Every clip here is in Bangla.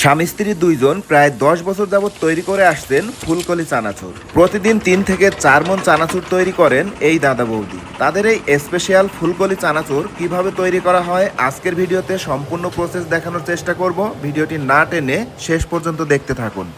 স্বামী স্ত্রী দুইজন প্রায় দশ বছর যাবৎ তৈরি করে আসতেন ফুলকলি চানাচুর। প্রতিদিন তিন থেকে চার মন চানাচুর তৈরি করেন এই দাদা বৌদি। তাদের এই স্পেশাল ফুলকলি চানাচুর কীভাবে তৈরি করা হয়, আজকের ভিডিওতে সম্পূর্ণ প্রসেস দেখানোর চেষ্টা করব। ভিডিওটি না টেনে শেষ পর্যন্ত দেখতে থাকুন।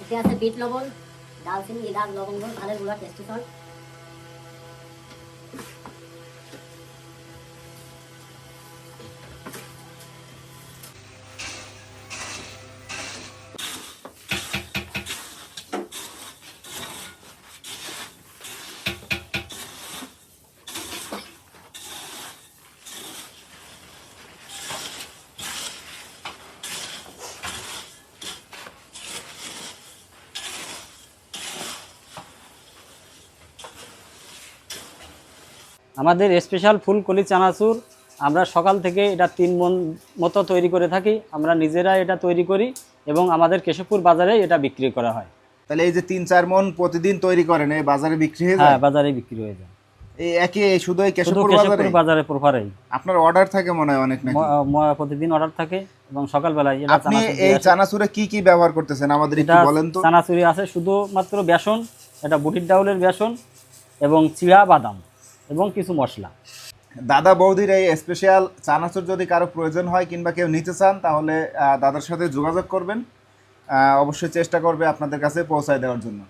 এতে আছে বিট লবণ দালচিনি এলাচ লবঙ্গ ভালের গুঁড়া টেস্টি আমাদের স্পেশাল ফুলকলি চানাচুর আমরা সকাল থেকে এটা তিন মন মতো তৈরি করে থাকি আমরা নিজেরা এটা তৈরি করি এবং আমাদের কেশবপুর বাজারে এটা বিক্রি করা হয়। তাহলে এই যে তিন চার মন প্রতিদিন তৈরি করেন এই বাজারে বিক্রি হয়ে হ্যাঁ যায় বাজারে বিক্রি হয়ে যায়। এই একই শুধু এই কেশবপুর বাজারে? বাজারে প্রপারেই। আপনার অর্ডার থাকে মনে হয় অনেক নাকি? প্রতিদিন অর্ডার থাকে এবং সকালবেলায় এটা আপনি চানাচুর এই চানাচুরে কি কি ব্যবহার করতেছেন? আমাদের একটু বলেন তো। চানাচুরি আছে শুধুমাত্র বেসন এটা বুটির ডাউলের বেসন এবং চিড়া বাদাম। এবং কিছু মশলা। দাদা বৌদির এই স্পেশাল চানাচুর যদি কারও প্রয়োজন হয় কিংবা কেউ নিতে চান, তাহলে দাদার সাথে যোগাযোগ করবেন। অবশ্যই চেষ্টা করবে আপনাদের কাছে পৌঁছায় দেওয়ার জন্য।